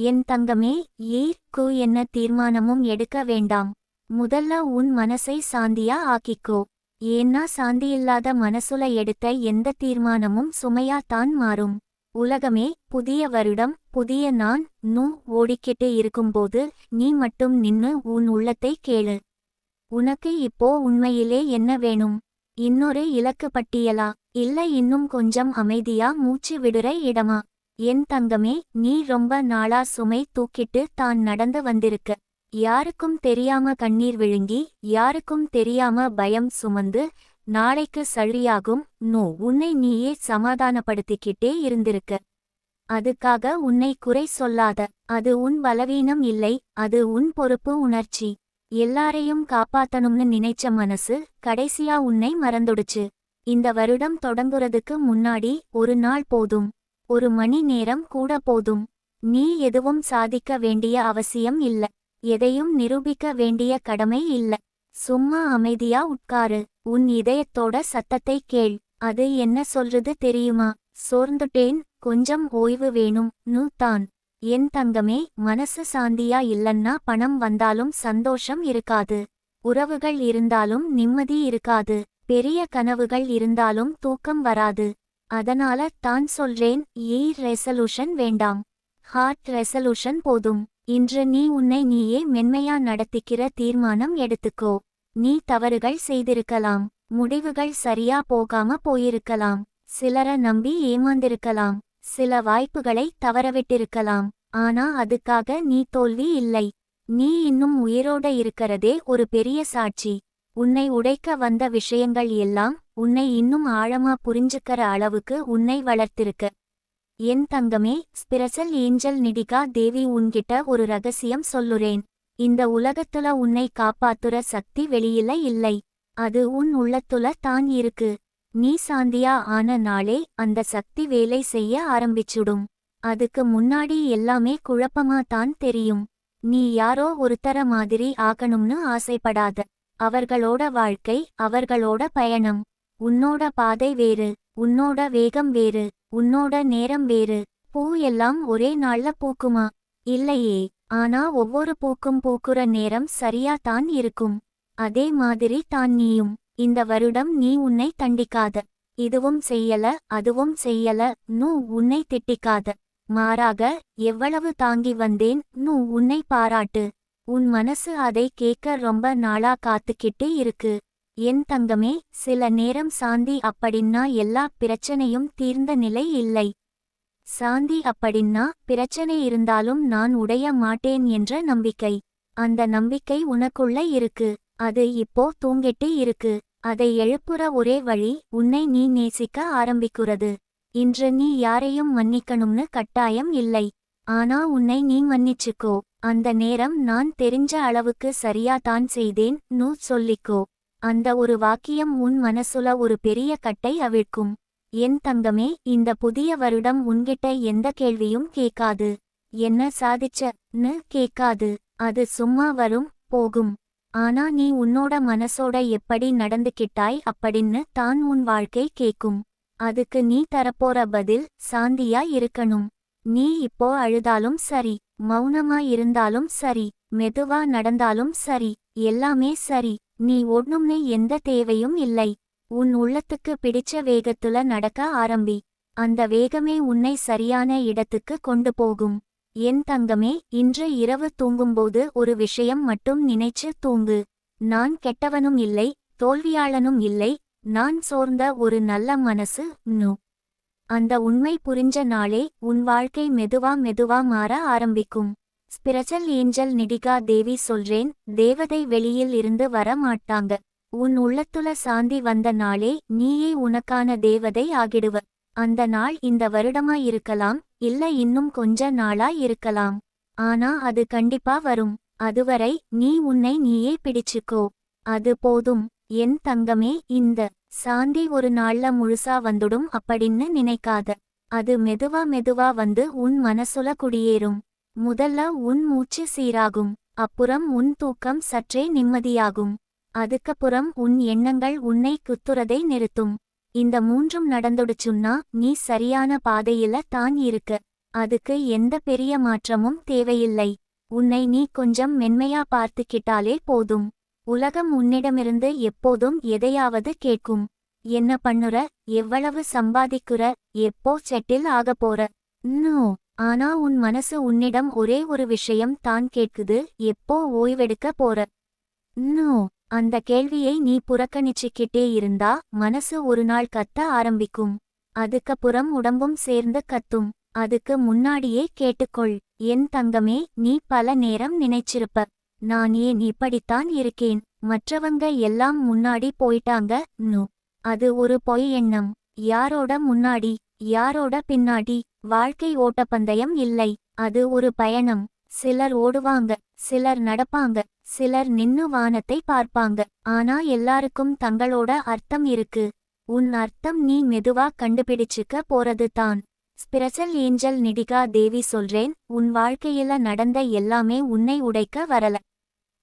என் தங்கமே ஈர் கு என்ன தீர்மானமும் எடுக்க வேண்டாம். முதல்ல உன் மனசை சாந்தியா ஆக்கிக்கோ. ஏன்னா சாந்தியில்லாத மனசுல எடுத்த எந்த தீர்மானமும் சுமையா தான் மாறும். உலகமே புதிய வருடம் புதிய நான் நூ ஓடிக்கிட்டு இருக்கும்போது நீ மட்டும் நின்னு உன் உள்ளத்தை கேளு. உனக்கு இப்போ உண்மையிலே என்ன வேணும்? இன்னொரு இலக்கு பட்டியலா? இல்ல இன்னும் கொஞ்சம் அமைதியா மூச்சு விடுற இடமா? என் தங்கமே நீ ரொம்ப நாளா சுமை தூக்கிட்டு தான் நடந்து வந்திருக்க. யாருக்கும் தெரியாம கண்ணீர் விழுங்கி யாருக்கும் தெரியாம பயம் சுமந்து நாளைக்கு சரியாகும் நோ உன்னை நீயே சமாதானப்படுத்திக்கிட்டே இருந்திருக்க. அதுக்காக உன்னை குறை சொல்லாத. அது உன் பலவீனம் இல்லை அது உன் பொறுப்பு உணர்ச்சி. எல்லாரையும் காப்பாத்தணும்னு நினைச்ச மனசு கடைசியா உன்னை மறந்துடுச்சு. இந்த வருடம் தொடங்குறதுக்கு முன்னாடி ஒரு நாள் போதும். ஒரு மணி நேரம் கூட போதும். நீ எதுவும் சாதிக்க வேண்டிய அவசியம் இல்ல. எதையும் நிரூபிக்க வேண்டிய கடமை இல்ல. சும்மா அமைதியா உட்காரு. உன் இதயத்தோட சத்தத்தை கேள். அது என்ன சொல்றது தெரியுமா? சோர்ந்துட்டேன். கொஞ்சம் ஓய்வு வேணும். நூ தான். என் தங்கமே மனசு சாந்தியா இல்லன்னா பணம் வந்தாலும் சந்தோஷம் இருக்காது. உறவுகள் இருந்தாலும் நிம்மதி இருக்காது. பெரிய கனவுகள் இருந்தாலும் தூக்கம் வராது. அதனால தான் சொல்றேன் ஈ ரெசல்யூஷன் வேண்டாம். ஹார்ட் ரெசல்யூஷன் போதும். இன்று நீ உன்னை நீயே மென்மையா நடத்திக்கிற தீர்மானம் எடுத்துக்கோ. நீ தவறுகள் செய்திருக்கலாம். முடிவுகள் சரியா போகாம போயிருக்கலாம். சிலர நம்பி ஏமாந்திருக்கலாம். சில வாய்ப்புகளை தவறவிட்டிருக்கலாம். ஆனா அதுக்காக நீ தோல்வி இல்லை. நீ இன்னும் உயிரோட இருக்கிறதே ஒரு பெரிய சாட்சி. உன்னை உடைக்க வந்த விஷயங்கள் எல்லாம் உன்னை இன்னும் ஆழமா புரிஞ்சுக்கற அளவுக்கு உன்னை வளர்த்திருக்கு. என் தங்கமே ஸ்பிரசல் ஏஞ்சல் நிடிகா தேவி உன்கிட்ட ஒரு ரகசியம் சொல்லுறேன். இந்த உலகத்துல உன்னை காப்பாத்துற சக்தி வெளியில இல்லை. அது உன் உள்ளத்துல தான் இருக்கு. நீ சாந்தியா ஆன நாளே அந்த சக்தி வேலை செய்ய ஆரம்பிச்சுடும். அதுக்கு முன்னாடி எல்லாமே குழப்பமா தான் தெரியும். நீ யாரோ ஒருத்தர மாதிரி ஆகணும்னு ஆசைப்படாத. அவர்களோட வாழ்க்கை அவர்களோட பயணம். உன்னோட பாதை வேறு உன்னோட வேகம் வேறு உன்னோட நேரம் வேறு. பூ எல்லாம் ஒரே நாள்ல பூக்குமா? இல்லையே ஆனா ஒவ்வொரு பூக்கும் பூக்குற நேரம் சரியா தான் இருக்கும். அதே மாதிரி தான் நீயும். இந்த வருடம் நீ உன்னை தண்டிக்காத. இதுவும் செய்யல அதுவும் செய்யல நூ உன்னை திட்டிக்காத. மாறாக எவ்வளவு தாங்கி வந்தேன் நூ உன்னை பாராட்டு. உன் மனசு அதை கேட்க ரொம்ப நாளா காத்துக்கிட்டு இருக்கு. என் தங்கமே சில நேரம் சாந்தி அப்படின்னா எல்லா பிரச்சனையும் தீர்ந்த நிலை இல்லை. சாந்தி அப்படின்னா பிரச்சனை இருந்தாலும் நான் உடைய மாட்டேன் என்ற நம்பிக்கை. அந்த நம்பிக்கை உனக்குள்ள இருக்கு. அது இப்போ தூங்கிட்டு இருக்கு. அதை எழுப்புற ஒரே வழி உன்னை நீ நேசிக்க ஆரம்பிக்கிறது. இன்று நீ யாரையும் மன்னிக்கணும்னு கட்டாயம் இல்லை. ஆனா உன்னை நீ மன்னிச்சுக்கோ. அந்த நேரம் நான் தெரிஞ்ச அளவுக்கு சரியா தான் செய்தேன் நூ சொல்லிக்கோ. அந்த ஒரு வாக்கியம் உன் மனசுல ஒரு பெரிய கட்டை அவிழ்க்கும். என் தங்கமே இந்த புதிய வருடம் உன்கிட்ட எந்த கேள்வியும் கேட்காது. என்ன சாதிச்சன்னு கேட்காது. அது சும்மா வரும் போகும். ஆனா நீ உன்னோட மனசோட எப்படி நடந்துகிட்டாய் அப்படின்னு தான் உன் வாழ்க்கை கேக்கும் அதுக்கு நீ தரப்போற பதில் சாந்தியா இருக்கணும். நீ இப்போ அழுதாலும் சரி. மௌனமா இருந்தாலும் சரி மெதுவா நடந்தாலும் சரி எல்லாமே சரி நீ ஒண்ணும்னு எந்த தேவையும் இல்லை. உன் உள்ளத்துக்கு பிடிச்ச வேகத்துல நடக்க ஆரம்பி. அந்த வேகமே உன்னை சரியான இடத்துக்கு கொண்டு போகும். என் தங்கமே இன்று இரவு தூங்கும்போது ஒரு விஷயம் மட்டும் நினைச்சு தூங்கு. நான் கெட்டவனும் இல்லை தோல்வியாளனும் இல்லை நான் சோர்ந்த ஒரு நல்ல மனசு நு. அந்த உண்மை புரிஞ்ச நாளே உன் வாழ்க்கை மெதுவா மெதுவா மாற ஆரம்பிக்கும். ஸ்பிரச்சல் ஏஞ்சல் நிடிகா தேவி சொல்றேன் தேவதை வெளியில் இருந்து வர மாட்டாங்க. உன் உள்ளத்துல சாந்தி வந்த நாளே நீயே உனக்கான தேவதை ஆகிடுவ. அந்த நாள் இந்த வருடமா இருக்கலாம் இல்ல இன்னும் கொஞ்ச நாளா இருக்கலாம். ஆனா அது கண்டிப்பா வரும். அதுவரை நீ உன்னை நீயே பிடிச்சுக்கோ. அது போதும். என் தங்கமே இந்த சாந்தி ஒரு நாள்ல முழுசா வந்துடும் அப்படின்னு நினைக்காத. அது மெதுவா மெதுவா வந்து உன் மனசுல குடியேறும். முதல்ல உன் மூச்சு சீராகும். அப்புறம் உன் தூக்கம் சற்றே நிம்மதியாகும். அதுக்கப்புறம் உன் எண்ணங்கள் உன்னை குத்துறதை நிறுத்தும். இந்த மூன்றும் நடந்துடுச்சுன்னா நீ சரியான பாதையில தான் இருக்க. அதுக்கு எந்த பெரிய மாற்றமும் தேவையில்லை. உன்னை நீ கொஞ்சம் மென்மையா பார்த்துக்கிட்டாலே போதும். உலகம் உன்னிடமிருந்து எப்போதும் எதையாவது கேட்கும். என்ன பண்ணுற? எவ்வளவு சம்பாதிக்குற? எப்போ செட்டில் ஆகப் போற? நோ ஆனா உன் மனசு உன்னிடம் ஒரே ஒரு விஷயம் தான் கேட்குது. எப்போ ஓய்வெடுக்க போற? நோ அந்த கேள்வியை நீ புறக்கணிச்சுக்கிட்டே இருந்தா மனசு ஒரு நாள் கத்த ஆரம்பிக்கும். அதுக்கப்புறம் உடம்பும் சேர்ந்து கத்தும். அதுக்கு முன்னாடியே கேட்டுக்கொள். என் தங்கமே நீ பல நேரம் நினைச்சிருப்ப. நான் ஏன் இப்படித்தான் இருக்கேன்? மற்றவங்க எல்லாம் முன்னாடி போயிட்டாங்க நு. அது ஒரு பொய் எண்ணம். யாரோட முன்னாடி? யாரோட பின்னாடி? வாழ்க்கை ஓட்டப்பந்தயம் இல்லை. அது ஒரு பயணம். சிலர் ஓடுவாங்க சிலர் நடப்பாங்க சிலர் நின்னு வானத்தை பார்ப்பாங்க. ஆனா எல்லாருக்கும் தங்களோட அர்த்தம் இருக்கு. உன் அர்த்தம் நீ மெதுவா கண்டுபிடிச்சுக்க போறது தான். ஸ்பிரசல் ஏஞ்சல் நிடிகா தேவி சொல்றேன் உன் வாழ்க்கையில நடந்த எல்லாமே உன்னை உடைக்க வரல.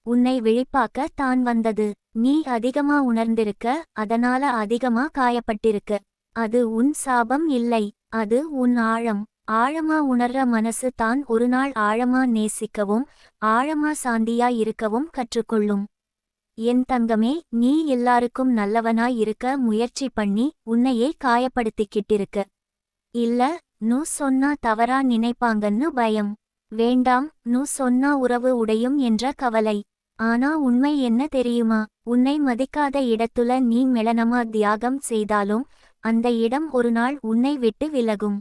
உன்னை விழிப்பாக்க தான் வந்தது. நீ அதிகமா உணர்ந்திருக்க அதனால அதிகமா காயப்பட்டிருக்க. அது உன் சாபம் இல்லை அது உன் ஆழம். ஆழமா உணர்ற மனசு தான் ஒரு நாள் ஆழமா நேசிக்கவும் ஆழமா சாந்தியா இருக்கவும் கற்றுக்கொள்ளும். என் தங்கமே நீ எல்லாருக்கும் நல்லவனாய் இருக்க முயற்சி பண்ணி உன்னையே காயப்படுத்திக்கிட்டிருக்க. இல்ல நூ சொன்னா தவறா நினைப்பாங்கன்னு பயம். வேண்டாம் நூ சொன்னா உறவு உடையும் என்ற கவலை. ஆனா உண்மை என்ன தெரியுமா? உன்னை மதிக்காத இடத்துல நீ மெளனமா தியாகம் செய்தாலும் அந்த இடம் ஒரு நாள் உன்னை விட்டு விலகும்.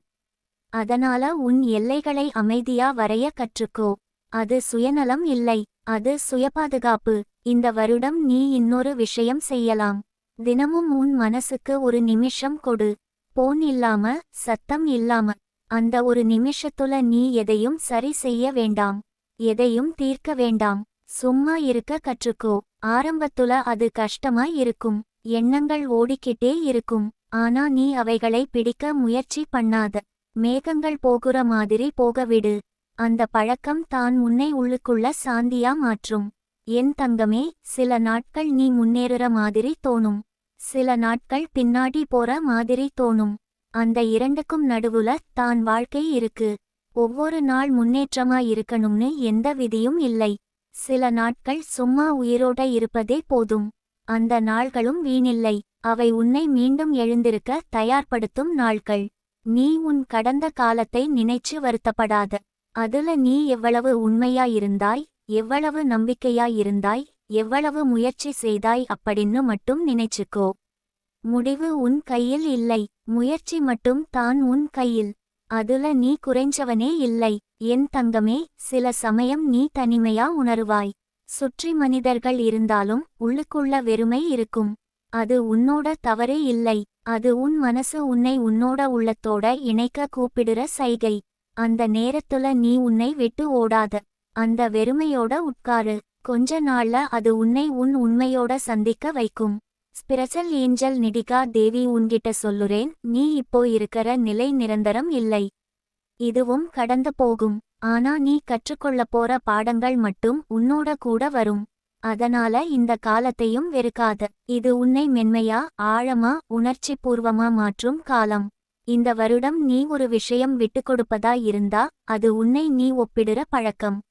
அதனால உன் எல்லைகளை அமைதியா வரைய கற்றுக்கோ. அது சுயநலம் இல்லை. அது சுயபாதுகாப்பு. இந்த வருடம் நீ இன்னொரு விஷயம் செய்யலாம். தினமும் உன் மனசுக்கு ஒரு நிமிஷம் கொடு. போன் இல்லாம சத்தம் இல்லாம. அந்த ஒரு நிமிஷத்துல நீ எதையும் சரி செய்ய வேண்டாம். எதையும் தீர்க்க வேண்டாம். சும்மா இருக்க கற்றுக்கோ. ஆரம்பத்துல அது கஷ்டமாய் இருக்கும். எண்ணங்கள் ஓடிக்கிட்டே இருக்கும். ஆனா நீ அவைகளை பிடிக்க முயற்சி பண்ணாத. மேகங்கள் போகுற மாதிரி போகவிடு. அந்த பழக்கம் தான் உன்னை உள்ளுக்குள்ள சாந்தியா மாற்றும். என் தங்கமே சில நாட்கள் நீ முன்னேறுற மாதிரி தோணும். சில நாட்கள் பின்னாடி போற மாதிரி தோணும். அந்த இரண்டுக்கும் நடுவுல தான் வாழ்க்கை இருக்கு. ஒவ்வொரு நாள் முன்னேற்றமா இருக்கணும்னு எந்த விதியும் இல்லை. சில நாட்கள் சும்மா உயிரோட இருப்பதே போதும். அந்த நாள்களும் வீணில்லை. அவை உன்னை மீண்டும் எழுந்திருக்க தயார்படுத்தும் நாள்கள். நீ உன் கடந்த காலத்தை நினைச்சு வருத்தப்படாத. அதுல நீ எவ்வளவு உண்மையாயிருந்தாய் எவ்வளவு நம்பிக்கையாயிருந்தாய் எவ்வளவு முயற்சி செய்தாய் அப்படின்னு மட்டும் நினைச்சுக்கோ. முடிவு உன் கையில் இல்லை. முயற்சி மட்டும் தான் உன் கையில். அதுல நீ குறைஞ்சவனே இல்லை. என் தங்கமே சில சமயம் நீ தனிமையா உணருவாய். சுற்றி மனிதர்கள் இருந்தாலும் உள்ளுக்குள்ள வெறுமை இருக்கும். அது உன்னோட தவறே இல்லை. அது உன் மனசு உன்னை உன்னோட உள்ளத்தோட இணைக்க கூப்பிடுற சைகை. அந்த நேரத்துல நீ உன்னை விட்டு ஓடாத. அந்த வெறுமையோட உட்காரு. கொஞ்ச நாள்ல அது உன்னை உன் உண்மையோட சந்திக்க வைக்கும். ஸ்பிரசல் ஏஞ்சல் நிடிகா தேவி உன்கிட்ட சொல்லுறேன். நீ இப்போ இருக்கிற நிலை நிரந்தரம் இல்லை. இதுவும் கடந்து போகும். ஆனா நீ கற்றுக்கொள்ளப் போற பாடங்கள் மட்டும் உன்னோட கூட வரும். அதனால இந்த காலத்தையும் வெறுக்காத. இது உன்னை மென்மையா ஆழமா உணர்ச்சி பூர்வமா மாற்றும் காலம். இந்த வருடம் நீ ஒரு விஷயம் விட்டுக்கொடுப்பதா இருந்தா அது உன்னை நீ ஒப்பிடுற பழக்கம்.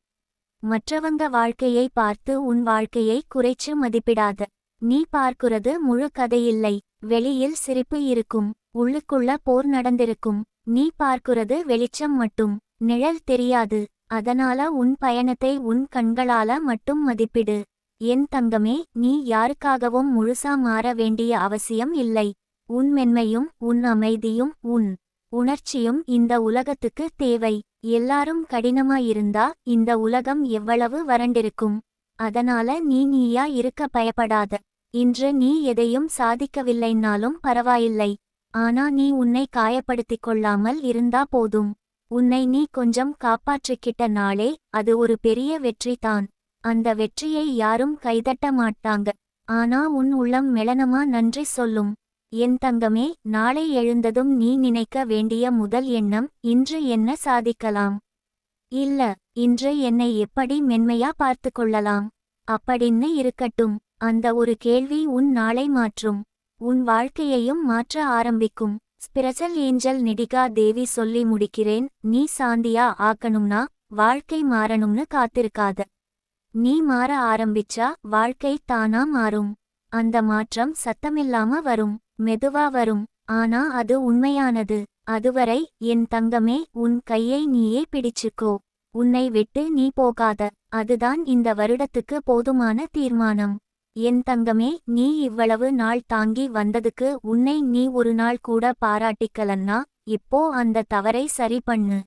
மற்றவங்க வாழ்க்கையை பார்த்து உன் வாழ்க்கையை குறைச்சு மதிப்பிடாத. நீ பார்க்கிறது முழு கதையில்லை. வெளியில் சிரிப்பு இருக்கும். உள்ளுக்குள்ள போர் நடந்திருக்கும். நீ பார்க்குறது வெளிச்சம் மட்டும் நிழல் தெரியாது அதனால உன் பயணத்தை உன் கண்களால மட்டும் மதிப்பிடு. என் தங்கமே நீ யாருக்காகவும் முழுசா மாற வேண்டிய அவசியம் இல்லை. உன் மென்மையும் உன் அமைதியும் உன் உணர்ச்சியும் இந்த உலகத்துக்கு தேவை. எல்லாரும் கடினமாயிருந்தா இந்த உலகம் எவ்வளவு வறண்டிருக்கும். அதனால நீ நீயா இருக்க பயப்படாத. இன்று நீ எதையும் சாதிக்கவில்லைன்னாலும் பரவாயில்லை. ஆனா நீ உன்னை காயப்படுத்திக் கொள்ளாமல் இருந்தா போதும். உன்னை நீ கொஞ்சம் காப்பாற்றிக்கிட்ட நாளே அது ஒரு பெரிய வெற்றி தான். அந்த வெற்றியை யாரும் கைதட்ட மாட்டாங்க. ஆனா உன் உள்ளம் மெளனமா நன்றி சொல்லும். என் தங்கமே நாளை எழுந்ததும் நீ நினைக்க வேண்டிய முதல் எண்ணம் இன்று என்ன சாதிக்கலாம்? இல்ல இன்று என்னை எப்படி மென்மையா பார்த்து கொள்ளலாம் அப்படின்னு இருக்கட்டும். அந்த ஒரு கேள்வி உன் நாளை மாற்றும். உன் வாழ்க்கையையும் மாற்ற ஆரம்பிக்கும். ஸ்பிரசல் ஏஞ்சல் நிடிகா தேவி சொல்லி முடிக்கிறேன் நீ சாந்தியா ஆக்கணும்னா வாழ்க்கை மாறணும்னு காத்திருக்காத. நீ மாற ஆரம்பிச்சா வாழ்க்கை தானா மாறும். அந்த மாற்றம் சத்தமில்லாம வரும் மெதுவா வரும். ஆனா அது உண்மையானது. அதுவரை என் தங்கமே உன் கையை நீயே பிடிச்சுக்கோ. உன்னை விட்டு நீ போகாத. அதுதான் இந்த வருடத்துக்கு போதுமான தீர்மானம். என் தங்கமே நீ இவ்வளவு நாள் தாங்கி வந்ததுக்கு உன்னை நீ ஒரு நாள் கூட பாராட்டிக்கலன்னா இப்போ அந்த தவறை சரி பண்ணு.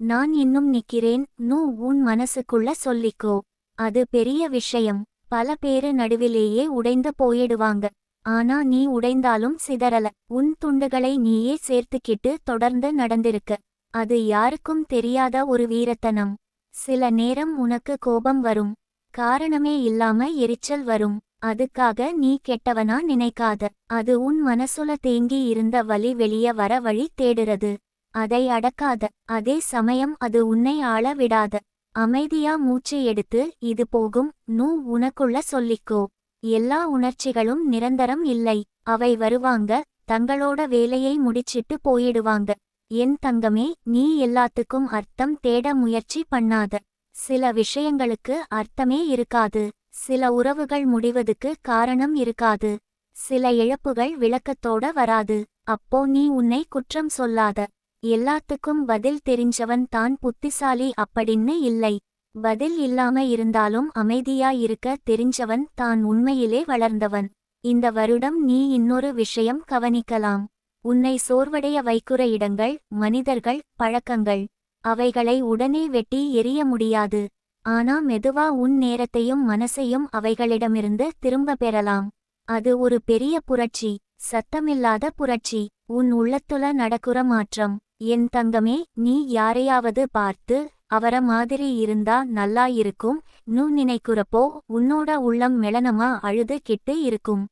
நான் இன்னும் நிக்கிறேன் நூ உன் மனசுக்குள்ள சொல்லிக்கோ. அது பெரிய விஷயம். பல பேரு நடுவிலேயே உடைந்து போயிடுவாங்க. ஆனா நீ உடைந்தாலும் சிதறல. உன் துண்டுகளை நீயே சேர்த்துக்கிட்டு தொடர்ந்து நடந்திருக்க. அது யாருக்கும் தெரியாத ஒரு வீரத்தனம். சில நேரம் உனக்கு கோபம் வரும். காரணமே இல்லாம எரிச்சல் வரும். அதுக்காக நீ கெட்டவனா நினைக்காத. அது உன் மனசுல தேங்கி இருந்த வலி வெளிய வர வழி தேடுறது. அதை அடக்காத. அதே சமயம் அது உன்னை ஆள விடாத. அமைதியா மூச்சு எடுத்து இது போகும். நூ உனக்குள்ள சொல்லிக்கோ. எல்லா உணர்ச்சிகளும் நிரந்தரம் இல்லை. அவை வருவாங்க. தங்களோட வேலையை முடிச்சிட்டு போயிடுவாங்க. என் தங்கமே நீ எல்லாத்துக்கும் அர்த்தம் தேட முயற்சி பண்ணாத. சில விஷயங்களுக்கு அர்த்தமே இருக்காது. சில உறவுகள் முடிவதுக்கு காரணம் இருக்காது. சில இழப்புகள் விளக்கத்தோட வராது. அப்போ நீ உன்னை குற்றம் சொல்லாத. எல்லாத்துக்கும் பதில் தெரிஞ்சவன் தான் புத்திசாலி அப்படின்னு இல்லை. பதில் இல்லாம இருந்தாலும் அமைதியா இருக்க தெரிஞ்சவன் தான் உண்மையிலே வளர்ந்தவன். இந்த வருடம் நீ இன்னொரு விஷயம் கவனிக்கலாம். உன்னை சோர்வடைய வைக்குற இடங்கள் மனிதர்கள் பழக்கங்கள். அவைகளை உடனே வெட்டி எரிய முடியாது. ஆனா மெதுவா உன் நேரத்தையும் மனசையும் அவைகளிடமிருந்து திரும்ப பெறலாம். அது ஒரு பெரிய புரட்சி சத்தமில்லாத புரட்சி. உன் உள்ளத்துல நடக்குற மாற்றம். என் தங்கமே நீ யாரையாவது பார்த்து அவர மாதிரி இருந்தா நல்லா இருக்கும். நூ நினைக்குறப்போ உன்னோட உள்ளம் மெளனமா அழுது கிட்டு இருக்கும்.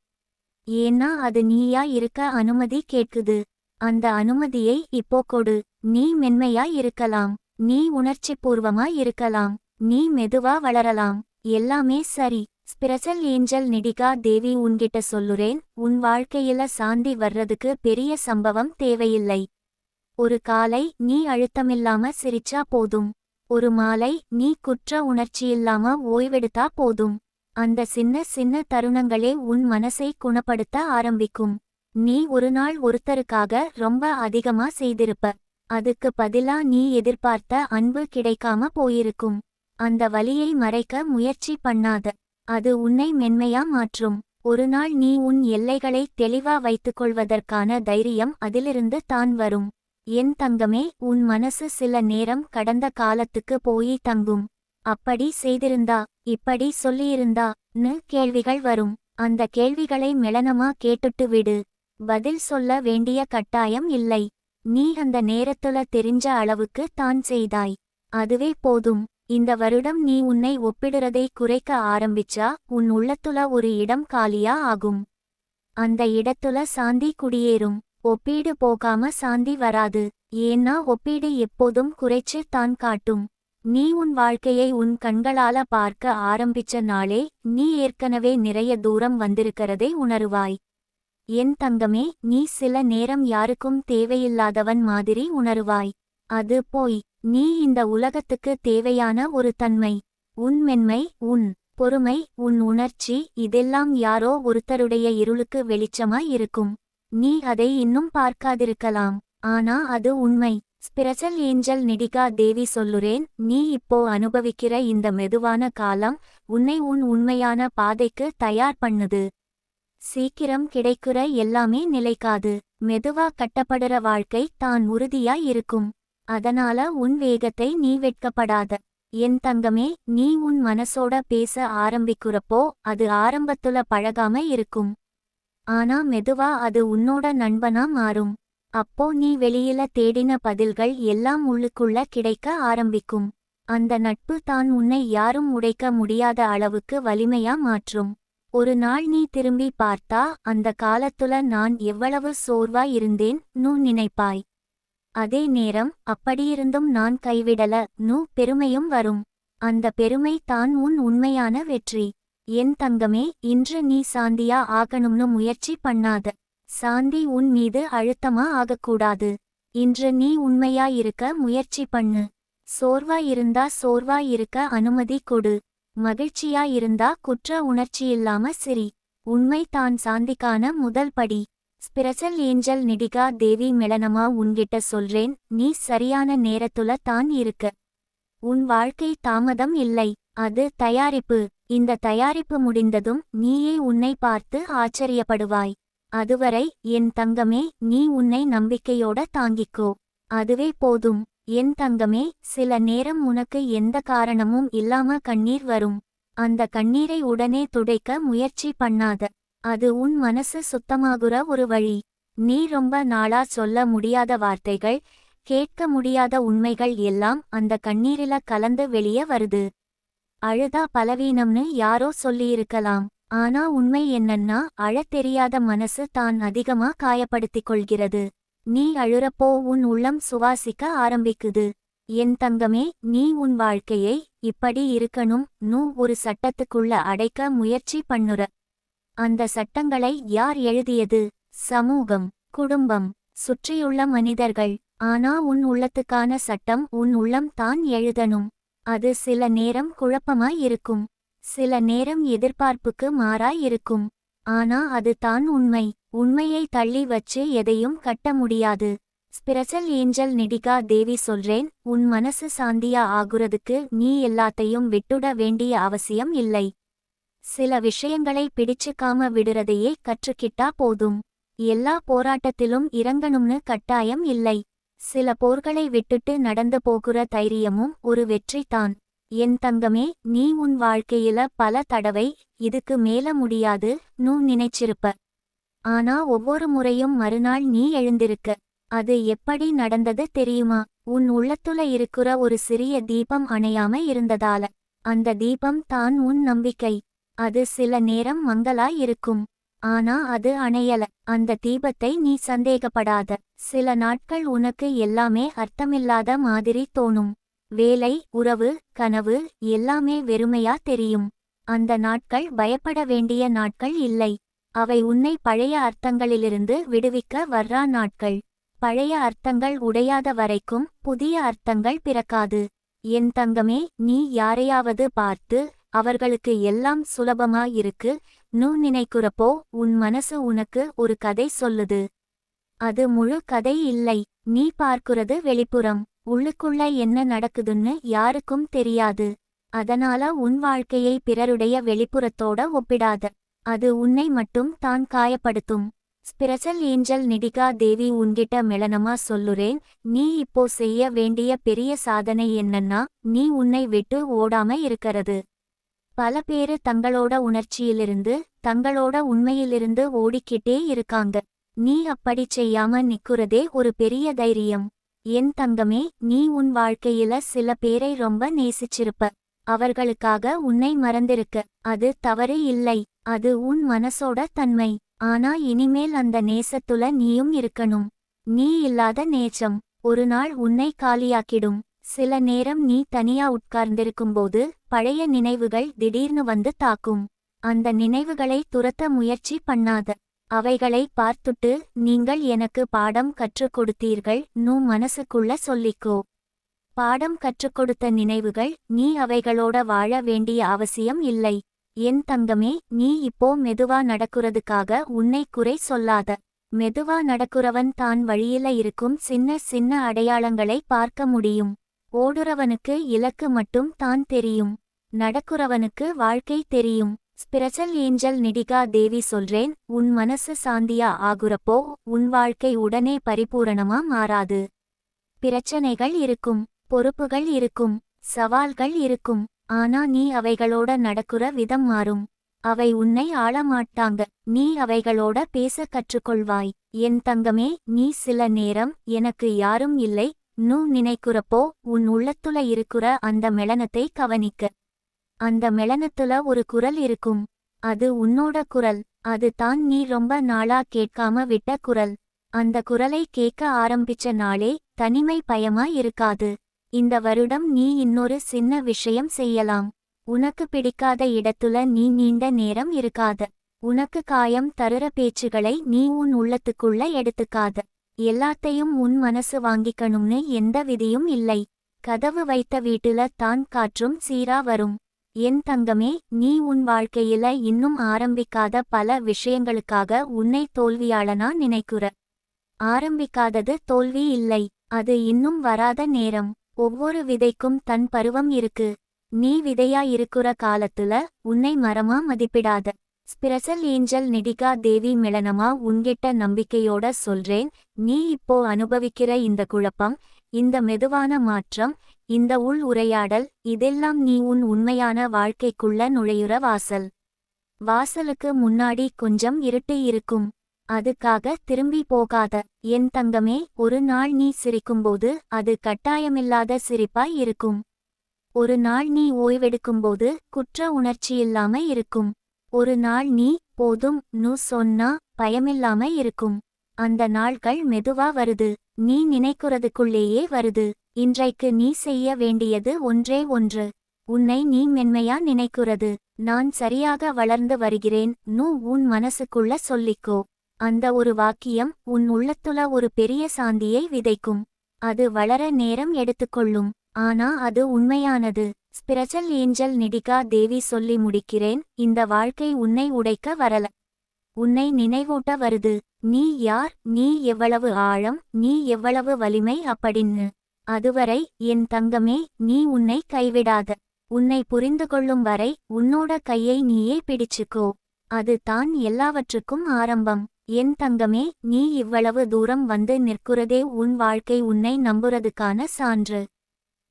ஏன்னா அது நீயா இருக்க அனுமதி கேட்குது. அந்த அனுமதியை இப்போ கொடு. நீ மென்மையா இருக்கலாம் நீ உணர்ச்சிபூர்வமா இருக்கலாம் நீ மெதுவா வளரலாம். எல்லாமே சரி. ஸ்பிரசல் ஏஞ்சல் நிடிகா தேவி உன்கிட்ட சொல்லுறேன் உன் வாழ்க்கையில சாந்தி வர்றதுக்கு பெரிய சம்பவம் தேவையில்லை. ஒரு காலை நீ அழுத்தமில்லாம சிரிச்சா போதும். ஒரு மாலை நீ குற்ற உணர்ச்சியில்லாம ஓய்வெடுத்தா போதும். அந்த சின்ன சின்ன தருணங்களே உன் மனசை குணப்படுத்த ஆரம்பிக்கும். நீ ஒரு நாள் ஒருத்தருக்காக ரொம்ப அதிகமா செய்திருப்ப. அதுக்கு பதிலா நீ எதிர்பார்த்த அன்பு கிடைக்காம போயிருக்கும். அந்த வலியை மறைக்க முயற்சி பண்ணாத. அது உன்னை மென்மையா மாற்றும். ஒரு நாள் நீ உன் எல்லைகளை தெளிவா வைத்துக்கொள்வதற்கான தைரியம் அதிலிருந்து தான் வரும். என் தங்கமே உன் மனசு சில நேரம் கடந்த காலத்துக்கு போயி தங்கும். அப்படி செய்திருந்தா இப்படி சொல்லியிருந்தா னு கேள்விகள் வரும். அந்த கேள்விகளை மெளனமா கேட்டுட்டு விடு. பதில் சொல்ல வேண்டிய கட்டாயம் இல்லை. நீ அந்த நேரத்துல தெரிஞ்ச அளவுக்கு தான் செய்தாய். அதுவே போதும். இந்த வருடம் நீ உன்னை ஒப்பிடுறதை குறைக்க ஆரம்பிச்சா உன் உள்ளத்துல ஒரு இடம் காலியா ஆகும். அந்த இடத்துல சாந்தி குடியேறும். ஒப்பீடு போகாம சாந்தி வராது. ஏன்னா ஒப்பீடு எப்போதும் குறைச்சு தான் காட்டும். நீ உன் வாழ்க்கையை உன் கண்களால பார்க்க ஆரம்பிச்ச நாளே நீ ஏற்கனவே நிறைய தூரம் வந்திருக்கிறதை உணருவாய். என் தங்கமே நீ சில நேரம் யாருக்கும் தேவையில்லாதவன் மாதிரி உணருவாய். அது போய் நீ இந்த உலகத்துக்கு தேவையான ஒரு தன்மை உன் மென்மை உன் பொறுமை உன் உணர்ச்சி இதெல்லாம் யாரோ ஒருத்தருடைய இருளுக்கு வெளிச்சமாய் இருக்கும். நீ அதை இன்னும் பார்க்காதிருக்கலாம். ஆனா அது உண்மை. ஸ்பிரசல் ஏஞ்சல் நிடிகா தேவி சொல்லுறேன் நீ இப்போ அனுபவிக்கிற இந்த மெதுவான காலம் உன்னை உன் உண்மையான பாதைக்கு தயார் பண்ணுது. சீக்கிரம் கிடைக்கிற எல்லாமே நிலைக்காது. மெதுவா கட்டப்படுற வாழ்க்கை தான் உறுதியா இருக்கும் அதனால உன் வேகத்தை நீ வெட்கப்படாத. என் தங்கமே நீ உன் மனசோட பேச ஆரம்பிக்கிறப்போ அது ஆரம்பத்துல பழகாம இருக்கும். ஆனா மெதுவா அது உன்னோட நண்பனா மாறும். அப்போ நீ வெளியில தேடின பதில்கள் எல்லாம் உள்ளுக்குள்ள கிடைக்க ஆரம்பிக்கும். அந்த நட்பு தான் உன்னை யாரும் உடைக்க முடியாத அளவுக்கு வலிமையா மாற்றும். ஒரு நாள் நீ திரும்பி பார்த்தா அந்த காலத்துல நான் எவ்வளவு சோர்வா இருந்தேன் நூ நினைப்பாய். அதே நேரம் அப்படியிருந்தும் நான் கைவிடல நூ பெருமையும் வரும். அந்த பெருமை தான் உன் உண்மையான வெற்றி. என் தங்கமே இன்று நீ சாந்தியா ஆகணும்னு முயற்சி பண்ணாத. சாந்தி உன் மீது அழுத்தமா ஆகக்கூடாது. இன்று நீ உண்மையா இருக்க முயற்சி பண்ணு. சோர்வா இருந்தா சோர்வா இருக்க அனுமதி கொடு. மகிழ்ச்சியா இருந்தா குற்ற உணர்ச்சியில்லாம சிரி. உண்மை தான் சாந்திக்கான முதல் படி. ஸ்பிரசல் ஏஞ்சல் நிடிகா தேவி மெளனமா உன்கிட்ட சொல்றேன் நீ சரியான நேரத்துல தான் இருக்க. உன் வாழ்க்கை தாமதம் இல்லை அது தயாரிப்பு. இந்த தயாரிப்பு முடிந்ததும் நீயே உன்னை பார்த்து ஆச்சரியப்படுவாய். அதுவரை என் தங்கமே நீ உன்னை நம்பிக்கையோட தாங்கிக்கோ. அதுவே போதும். என் தங்கமே சில நேரம் உனக்கு எந்த காரணமும் இல்லாம கண்ணீர் வரும். அந்த கண்ணீரை உடனே துடைக்க முயற்சி பண்ணாத. அது உன் மனசு சுத்தமாகுற ஒரு வழி. நீ ரொம்ப நாளா சொல்ல முடியாத வார்த்தைகள் கேட்க முடியாத உண்மைகள் எல்லாம் அந்த கண்ணீரில கலந்து வெளியே வருது. அழுதா பலவீனம்னு யாரோ சொல்லியிருக்கலாம். ஆனா உண்மை என்னன்னா அழத் தெரியாத மனசு தான் அதிகமா காயப்படுத்திக் கொள்கிறது. நீ அழுறப்போ உன் உள்ளம் சுவாசிக்க ஆரம்பிக்குது. என் தங்கமே நீ உன் வாழ்க்கையை இப்படி இருக்கணும் நூ ஒரு சட்டத்துக்குள்ள அடைக்க முயற்சி பண்ணுற. அந்த சட்டங்களை யார் எழுதியது? சமூகம் குடும்பம் சுற்றியுள்ள மனிதர்கள். ஆனா உன் உள்ளத்துக்கான சட்டம் உன் உள்ளம் தான் எழுதணும். அது சில நேரம் குழப்பமாய் இருக்கும். சில நேரம் எதிர்பார்ப்புக்கு மாறாய் இருக்கும். ஆனா அது தான் உண்மை. உண்மையை தள்ளி வச்சு எதையும் கட்ட முடியாது. ஸ்பிரசல் ஏஞ்சல் நிடிகா தேவி சொல்றேன் உன் மனசு சாந்தியா ஆகுறதுக்கு நீ எல்லாத்தையும் விட்டுட வேண்டிய அவசியம் இல்லை. சில விஷயங்களை பிடிச்சுக்காம விடுறதையே கற்றுக்கிட்டா போதும். எல்லா போராட்டத்திலும் இறங்கணும்னு கட்டாயம் இல்லை. சில போர்களை விட்டுட்டு நடந்து போகிற தைரியமும் ஒரு வெற்றி தான் என் தங்கமே நீ உன் வாழ்க்கையில பல தடவை இதுக்கு மேல முடியாது நூ நினைச்சிருப்ப. ஆனா ஒவ்வொரு முறையும் மறுநாள் நீ எழுந்திருக்க. அது எப்படி நடந்தது தெரியுமா? உன் உள்ளத்துல இருக்கிற ஒரு சிறிய தீபம் அணையாம இருந்ததால. அந்த தீபம் தான் உன் நம்பிக்கை. அது சில நேரம் மங்கலாய் இருக்கும். ஆனா அது அணையல. அந்த தீபத்தை நீ சந்தேகப்படாத. சில நாட்கள் உனக்கு எல்லாமே அர்த்தமில்லாத மாதிரி தோணும். வேலை உறவு கனவு எல்லாமே வெறுமையா தெரியும். அந்த நாட்கள் பயப்பட வேண்டிய நாட்கள் இல்லை. அவை உன்னை பழைய அர்த்தங்களிலிருந்து விடுவிக்க வர்றா நாட்கள். பழைய அர்த்தங்கள் உடையாத வரைக்கும் புதிய அர்த்தங்கள் பிறக்காது. என் தங்கமே நீ யாரையாவது பார்த்து அவர்களுக்கு எல்லாம் சுலபமா இருக்கு. நூ நினைக்கிறப்போ உன் மனசு உனக்கு ஒரு கதை சொல்லுது. அது முழு கதை இல்லை. நீ பார்க்கிறது வெளிப்புறம். உள்ளுக்குள்ள என்ன நடக்குதுன்னு யாருக்கும் தெரியாது. அதனால உன் வாழ்க்கையை பிறருடைய வெளிப்புறத்தோட ஒப்பிடாத. அது உன்னை மட்டும் தான் காயப்படுத்தும். ஸ்பிரசல் ஏஞ்சல் நிடிகா தேவி உன்கிட்ட மெளனமா சொல்லுறேன் நீ இப்போ செய்ய வேண்டிய பெரிய சாதனை என்னன்னா நீ உன்னை விட்டு ஓடாம இருக்கிறது. பல பேரு தங்களோட உணர்ச்சியிலிருந்து தங்களோட உண்மையிலிருந்து ஓடிக்கிட்டே இருக்காங்க. நீ அப்படி செய்யாம நிக்குறதே ஒரு பெரிய தைரியம். என் தங்கமே நீ உன் வாழ்க்கையில சில பேரை ரொம்ப நேசிச்சிருப்ப. அவர்களுக்காக உன்னை மறந்திருக்க. அது தவறு இல்லை. அது உன் மனசோட தன்மை. ஆனா இனிமேல் அந்த நேசத்துல நீயும் இருக்கணும். நீ இல்லாத நேச்சம் ஒரு நாள் உன்னை காலியாக்கிடும். சில நேரம் நீ தனியா உட்கார்ந்திருக்கும்போது பழைய நினைவுகள் திடீர்னு வந்து தாக்கும். அந்த நினைவுகளை துரத்த முயற்சி பண்ணாத. அவைகளை பார்த்துட்டு நீங்கள் எனக்கு பாடம் கற்றுக் கொடுத்தீர்கள் நூ மனசுக்குள்ள சொல்லிக்கோ. பாடம் கற்றுக் கொடுத்த நினைவுகள் நீ அவைகளோட வாழ வேண்டிய அவசியம் இல்லை. என் தங்கமே நீ இப்போ மெதுவா நடக்குறதுக்காக உன்னை குறை சொல்லாத. மெதுவா நடக்குறவன் தான் வழியில இருக்கும் சின்ன சின்ன அடையாளங்களை பார்க்க முடியும். ஓடுறவனுக்கு இலக்கு மட்டும் தான் தெரியும். நடக்குறவனுக்கு வாழ்க்கை தெரியும். ஸ்பிரச்சல் ஏஞ்சல் நிடிகா தேவி சொல்றேன் உன் மனசு சாந்தியா ஆகுறப்போ உன் வாழ்க்கை உடனே பரிபூரணமா மாறாது. பிரச்சனைகள் இருக்கும் பொறுப்புகள் இருக்கும் சவால்கள் இருக்கும். ஆனா நீ அவைகளோட நடக்குற விதம் மாறும். அவை உன்னை ஆளமாட்டாங்க. நீ அவைகளோட பேச கற்றுக்கொள்வாய். என் தங்கமே நீ சில நேரம் எனக்கு யாரும் இல்லை. நூ நினைக்கிறப்போ உன் உள்ளத்துல இருக்கிற அந்த மெளனத்தை கவனிக்க. அந்த மெளனத்துல ஒரு குரல் இருக்கும். அது உன்னோட குரல். அது தான் நீ ரொம்ப நாளா கேட்காம விட்ட குரல். அந்த குரலை கேட்க ஆரம்பிச்ச நாளே தனிமை பயமா இருக்காது. இந்த வருடம் நீ இன்னொரு சின்ன விஷயம் செய்யலாம். உனக்கு பிடிக்காத இடத்துல நீ நீண்ட நேரம் இருக்காத. உனக்கு காயம் தருற பேச்சுகளை நீ உன் உள்ளத்துக்குள்ள எடுத்துக்காத. எல்லாத்தையும் உன் மனசு வாங்கிக்கணும்னு எந்த விதியும் இல்லை. கதவு வைத்த வீட்டுல தான் காற்றும் சீரா வரும். என் தங்கமே நீ உன் வாழ்க்கையில இன்னும் ஆரம்பிக்காத பல விஷயங்களுக்காக உன்னை தோல்வியாளனா நினைக்குற. ஆரம்பிக்காதது தோல்வி இல்லை. அது இன்னும் வராத நேரம். ஒவ்வொரு விதைக்கும் தன் பருவம் இருக்கு. நீ விதையா இருக்குற காலத்துல உன்னை மரமா மதிப்பிடாத. ஸ்பிரசல் ஏஞ்சல் நிடிகா தேவி மிளனமா உன்கிட்ட நம்பிக்கையோட சொல்றேன். நீ இப்போ அனுபவிக்கிற இந்த குழப்பம் இந்த மெதுவான மாற்றம் இந்த உள் உரையாடல் இதெல்லாம் நீ உன் உண்மையான வாழ்க்கைக்குள்ள நுழையுற வாசல். வாசலுக்கு முன்னாடி கொஞ்சம் இருட்டு இருக்கும். அதுக்காக திரும்பி போகாத. என் தங்கமே ஒரு நாள் நீ சிரிக்கும்போது அது கட்டாயமில்லாத சிரிப்பாய் இருக்கும். ஒரு நாள் நீ ஓய்வெடுக்கும்போது குற்ற உணர்ச்சியில்லாம இருக்கும். ஒரு நாள் நீ போதும் நு சொன்னா பயமில்லாம இருக்கும். அந்த நாள்கள் மெதுவா வருது. நீ நினைக்கிறதுக்குள்ளேயே வருது. இன்றைக்கு நீ செய்ய வேண்டியது ஒன்றே ஒன்று. உன்னை நீ மென்மையா நினைக்கிறது. நான் சரியாக வளர்ந்து வருகிறேன். நூ உன் மனசுக்குள்ள சொல்லிக்கோ. அந்த ஒரு வாக்கியம் உன் உள்ளத்துல ஒரு பெரிய சாந்தியை விதைக்கும். அது வளர நேரம் எடுத்துக்கொள்ளும். ஆனா அது உண்மையானது. ஸ்பிரச்சல் ஏஞ்சல் நிடிகா தேவி சொல்லி முடிக்கிறேன் இந்த வாழ்க்கை உன்னை உடைக்க வரல. உன்னை நினைவூட்ட வருது. நீ யார்? நீ எவ்வளவு ஆழம்? நீ எவ்வளவு வலிமை? அப்படின்னு. அதுவரை என் தங்கமே நீ உன்னை கைவிடாத. உன்னை புரிந்து கொள்ளும் வரை உன்னோட கையை நீயே பிடிச்சுக்கோ. அது தான் எல்லாவற்றுக்கும் ஆரம்பம். என் தங்கமே நீ இவ்வளவு தூரம் வந்து நிற்கிறதே உன் வாழ்க்கை உன்னை நம்புறதுக்கான சான்று.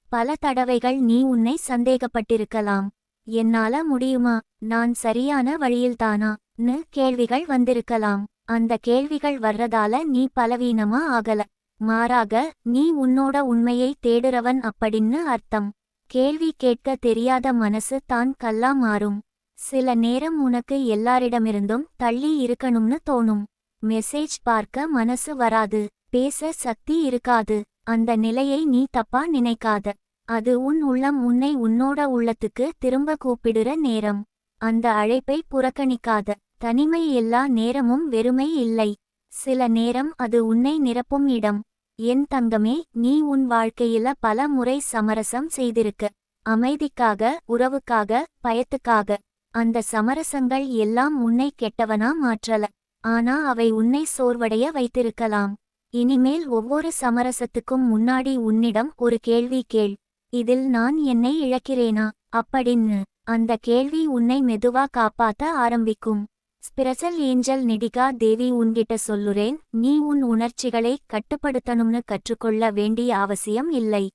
பல தடவைகள் நீ உன்னை சந்தேகப்பட்டிருக்கலாம். என்னால முடியுமா? நான் சரியான வழியில்தானா? னு கேள்விகள் வந்திருக்கலாம். அந்த கேள்விகள் வர்றதால நீ பலவீனமா ஆகல. மாறாக நீ உன்னோட உண்மையை தேடுறவன் அப்படின்னு அர்த்தம். கேள்வி கேட்க தெரியாத மனசு தான் கல்லா மாறும். சில நேரம் உனக்கு எல்லாரிடமிருந்தும் தள்ளி இருக்கணும்னு தோணும். மெசேஜ் பார்க்க மனசு வராது பேச சக்தி இருக்காது அந்த நிலையை நீ தப்பா நினைக்காத. அது உன் உள்ளம் உன்னை உன்னோட உள்ளத்துக்கு திரும்ப கூப்பிடுற நேரம். அந்த அழைப்பை புறக்கணிக்காத. தனிமை எல்லா நேரமும் வெறுமை இல்லை. சில நேரம் அது உன்னை நிரப்பும் இடம். என் தங்கமே நீ உன் வாழ்க்கையில பல முறை சமரசம் செய்திருக்க. அமைதிக்காக உறவுக்காக பயத்துக்காக. அந்த சமரசங்கள் எல்லாம் உன்னை கெட்டவனா மாற்றல. ஆனா அவை உன்னை சோர்வடைய வைத்திருக்கலாம். இனிமேல் ஒவ்வொரு சமரசத்துக்கும் முன்னாடி உன்னிடம் ஒரு கேள்வி கேள். இதில் நான் என்னை இழக்கிறேனா? அப்படின்னு அந்த கேள்வி உன்னை மெதுவா காப்பாத்த ஆரம்பிக்கும். ஸ்பிரசல் ஏஞ்சல் நிடிகா தேவி உன்கிட்ட சொல்லுறேன். நீ உன் உணர்ச்சிகளை கட்டுப்படுத்தணும்னு கற்றுக்கொள்ள வேண்டிய அவசியம் இல்லை.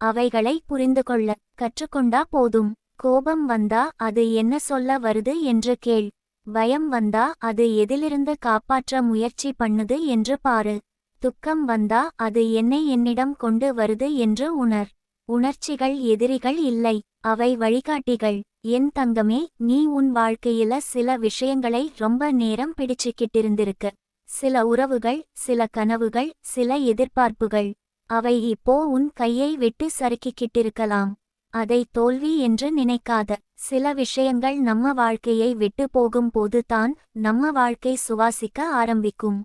அவைகளை புரிந்து கொள்ள கற்றுக்கொண்டா போதும். கோபம் வந்தா அது என்ன சொல்ல வருது என்று கேள். பயம் வந்தா அது எதிலிருந்து காப்பாற்ற முயற்சி பண்ணுது என்று பாரு. துக்கம் வந்தா அது என்னை என்னிடம் கொண்டு வருது என்று உணர். உணர்ச்சிகள் எதிரிகள் இல்லை. அவை வழிகாட்டிகள். என் தங்கமே நீ உன் வாழ்க்கையில சில விஷயங்களை ரொம்ப நேரம் பிடிச்சுக்கிட்டிருந்திருக்க. சில உறவுகள் சில கனவுகள் சில எதிர்பார்ப்புகள். அவை இப்போ உன் கையை விட்டு சறுக்கிக்கிட்டிருக்கலாம். அதை தோல்வி என்று நினைக்காத. சில விஷயங்கள் நம்ம வாழ்க்கையை விட்டு போகும்போது தான் நம்ம வாழ்க்கை சுவாசிக்க ஆரம்பிக்கும்.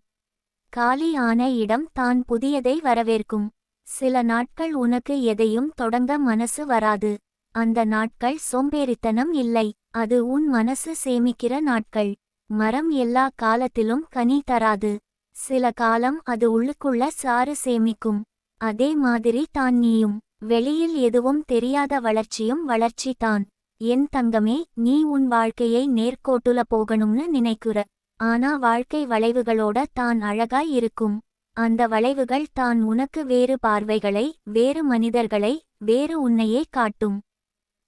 காலி ஆன இடம் தான் புதியதை வரவேற்கும். சில நாட்கள் உனக்கு எதையும் தொடங்க மனசு வராது. அந்த நாட்கள் சோம்பேறித்தனம் இல்லை. அது உன் மனசு சேமிக்கிற நாட்கள். மரம் எல்லா காலத்திலும் கனி தராது. சில காலம் அது உள்ளுக்குள்ள சாறு சேமிக்கும். அதே மாதிரி தான் நீயும். வெளியில் எதுவும் தெரியாத வளர்ச்சியும் வளர்ச்சி தான் என் தங்கமே நீ உன் வாழ்க்கையை நேர்கோட்டுல போகணும்னு நினைக்குற. ஆனா வாழ்க்கை வளைவுகளோட தான் அழகாய் இருக்கும். அந்த வளைவுகள் தான் உனக்கு வேறு பார்வைகளை வேறு மனிதர்களை வேறு உன்னையே காட்டும்.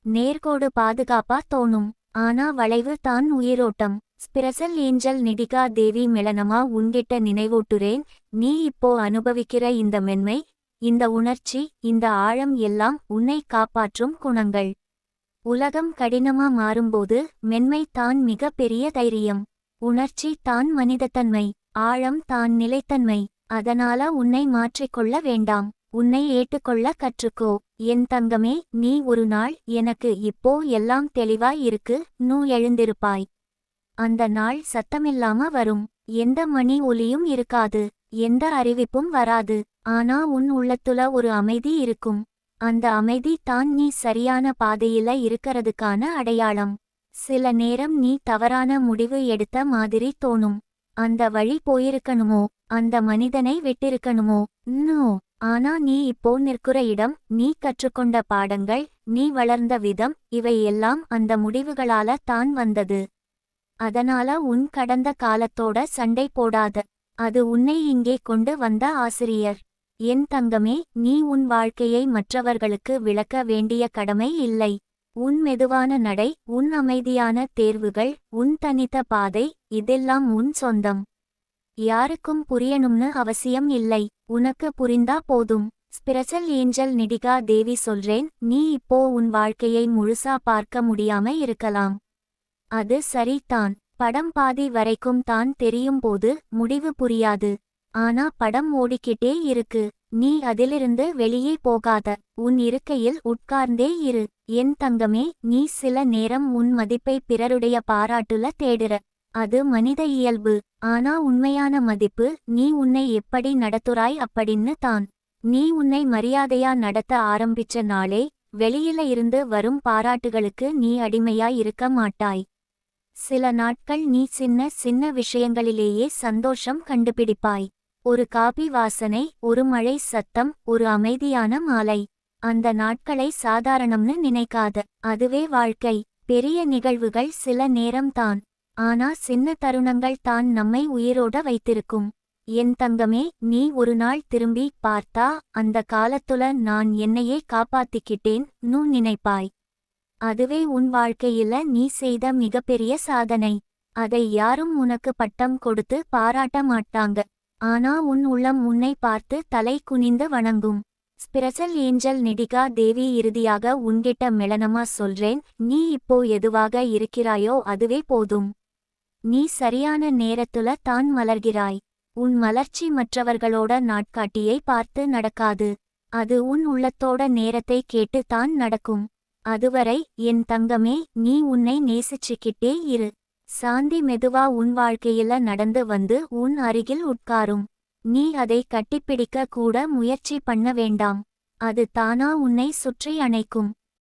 நேர்கோடு பாதுகாப்பா தோணும். ஆனா வளைவு தான் உயிரோட்டம். ஸ்பிரசல் ஏஞ்சல் நிடிகா தேவி மிளனமா உன்கிட்ட நினைவூட்டுறேன். நீ இப்போ அனுபவிக்கிற இந்த மென்மை இந்த உணர்ச்சி இந்த ஆழம் எல்லாம் உன்னை காப்பாற்றும் குணங்கள். உலகம் கடினமா மாறும்போது மென்மை தான் மிக பெரிய தைரியம். உணர்ச்சி தான் மனிதத்தன்மை ஆழம் தான் நிலைத்தன்மை. அதனால உன்னை மாற்றிக்கொள்ள வேண்டாம். உன்னை ஏற்றுக்கொள்ள கற்றுக்கோ. என் தங்கமே நீ ஒரு நாள் எனக்கு இப்போ எல்லாம் தெளிவாய் இருக்கு நூ எழுந்திருப்பாய். அந்த நாள் சத்தமில்லாம வரும். எந்த மணி ஒலியும் இருக்காது. எந்த அறிவிப்பும் வராது. ஆனா உன் உள்ளத்துல ஒரு அமைதி இருக்கும். அந்த அமைதி தான் நீ சரியான பாதையில இருக்கறதுக்கான அடையாளம். சில நேரம் நீ தவறான முடிவு எடுத்த மாதிரி தோணும். அந்த வழி போயிருக்கணுமோ? அந்த மனிதனை விட்டிருக்கணுமோ? நோ. ஆனா நீ இப்போ நிற்கிற இடம் நீ கற்றுக்கொண்ட பாடங்கள் நீ வளர்ந்த விதம் இவை எல்லாம் அந்த முடிவுகளால தான் வந்தது. அதனால உன் கடந்த காலத்தோட சண்டை போடாத. அது உன்னை இங்கே கொண்டு வந்த ஆசிரியர். என் தங்கமே நீ உன் வாழ்க்கையை மற்றவர்களுக்கு விளக்க வேண்டிய கடமை இல்லை. உன் மெதுவான நடை உன் அமைதியான தேர்வுகள் உன் தனித்த பாதை இதெல்லாம் உன் சொந்தம். யாருக்கும் புரியணும்னு அவசியம் இல்லை. உனக்கு புரிந்தா போதும். ஸ்பிரசல் ஏஞ்சல் நிடிகா தேவி சொல்றேன் நீ இப்போ உன் வாழ்க்கையை முழுசா பார்க்க முடியாம இருக்கலாம். அது சரிதான். படம் பாதி வரைக்கும் தான் தெரியும் போது முடிவு புரியாது. ஆனா படம் ஓடிக்கிட்டே இருக்கு. நீ அதிலிருந்து வெளியே போகாத. உன் இருக்கையில் உட்கார்ந்தே இரு. என் தங்கமே நீ சில நேரம் உன் மதிப்பை பிறருடைய பாராட்டுல தேடுற. அது மனித இயல்பு. ஆனா உண்மையான மதிப்பு நீ உன்னை எப்படி நடத்துறாய் அப்படின்னு தான். நீ உன்னை மரியாதையா நடத்த ஆரம்பிச்ச நாளே வெளியில இருந்து வரும் பாராட்டுகளுக்கு நீ அடிமையாய் இருக்க மாட்டாய். சில நாட்கள் நீ சின்ன சின்ன விஷயங்களிலேயே சந்தோஷம் கண்டுபிடிப்பாய். ஒரு காபி வாசனை ஒரு மழை சத்தம் ஒரு அமைதியான மாலை. அந்த நாட்களை சாதாரணம்னு நினைக்காத. அதுவே வாழ்க்கை. பெரிய நிகழ்வுகள் சில நேரம்தான் ஆனா சின்ன தருணங்கள் தான் நம்மை உயிரோட வைத்திருக்கும். என் தங்கமே நீ ஒரு நாள் திரும்பி பார்த்தா அந்த காலத்துல நான் என்னையே காப்பாத்திக்கிட்டேன் நூ நினைப்பாய். அதுவே உன் வாழ்க்கையில நீ செய்த மிகப்பெரிய சாதனை. அதை யாரும் உனக்கு பட்டம் கொடுத்து பாராட்ட மாட்டாங்க. ஆனா உன் உள்ளம் உன்னை பார்த்து தலை குனிந்து வணங்கும். ஸ்பிரசல் ஏஞ்சல் நிடிகா தேவி இறுதியாக உன்கிட்ட மெளனமா சொல்றேன் நீ இப்போ எதுவாக இருக்கிறாயோ அதுவே போதும். நீ சரியான நேரத்துல தான் மலர்கிறாய். உன் மலர்ச்சி மற்றவர்களோட நாட்காட்டியை பார்த்து நடக்காது. அது உன் உள்ளத்தோட நேரத்தை கேட்டு தான் நடக்கும். அதுவரை என் தங்கமே நீ உன்னை நேசிச்சுக்கிட்டே இரு. சாந்தி மெதுவா உன் வாழ்க்கையில நடந்து வந்து உன் அருகில் உட்காரும். நீ அதை கட்டிப்பிடிக்க கூட முயற்சி பண்ண வேண்டாம். அது தானா உன்னை சுற்றி அணைக்கும்.